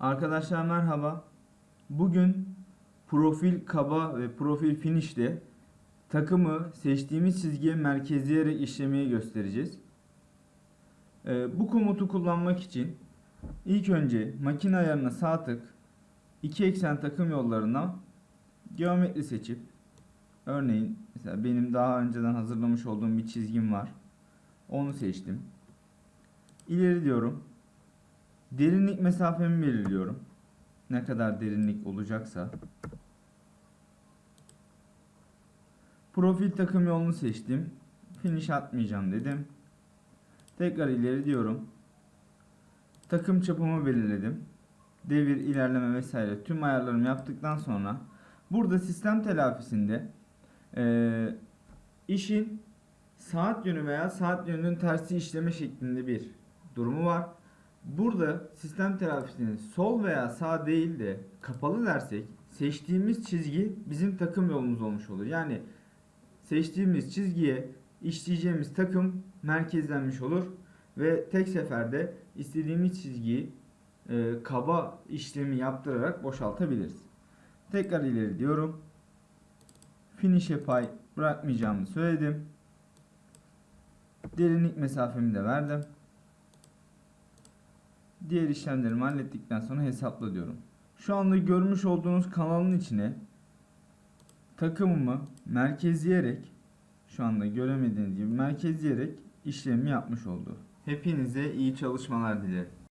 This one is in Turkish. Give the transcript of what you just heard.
Arkadaşlar merhaba. Bugün profil kaba ve profil finish'te takımı seçtiğimiz çizgiye merkezleyerek işlemeyi göstereceğiz. Ee, bu komutu kullanmak için ilk önce makine ayarına sağ tık, iki eksen takım yollarına geometri seçip örneğin mesela benim daha önceden hazırlamış olduğum bir çizgim var. Onu seçtim. İleri diyorum. Derinlik mesafemi belirliyorum. Ne kadar derinlik olacaksa. Profil takım yolunu seçtim. Finish atmayacağım dedim. Tekrar ileri diyorum. Takım çapımı belirledim. Devir, ilerleme vesaire tüm ayarlarımı yaptıktan sonra burada sistem telafisinde eee, işin saat yönü veya saat yönünün tersi işleme şeklinde bir durumu var. Burada sistem telafisinin sol veya sağ değil de kapalı dersek seçtiğimiz çizgi bizim takım yolumuz olmuş olur. Yani seçtiğimiz çizgiye işleyeceğimiz takım merkezlenmiş olur ve tek seferde istediğimiz çizgiyi e, kaba işlemi yaptırarak boşaltabiliriz. Tekrar ileri diyorum. Finish'e pay bırakmayacağımı söyledim. Derinlik mesafemi de verdim. Diğer işlemlerimi hallettikten sonra hesapla diyorum. Şu anda görmüş olduğunuz kanalın içine takımımı merkezleyerek şu anda göremediğiniz gibi merkezleyerek işlemi yapmış oldu. Hepinize iyi çalışmalar dilerim.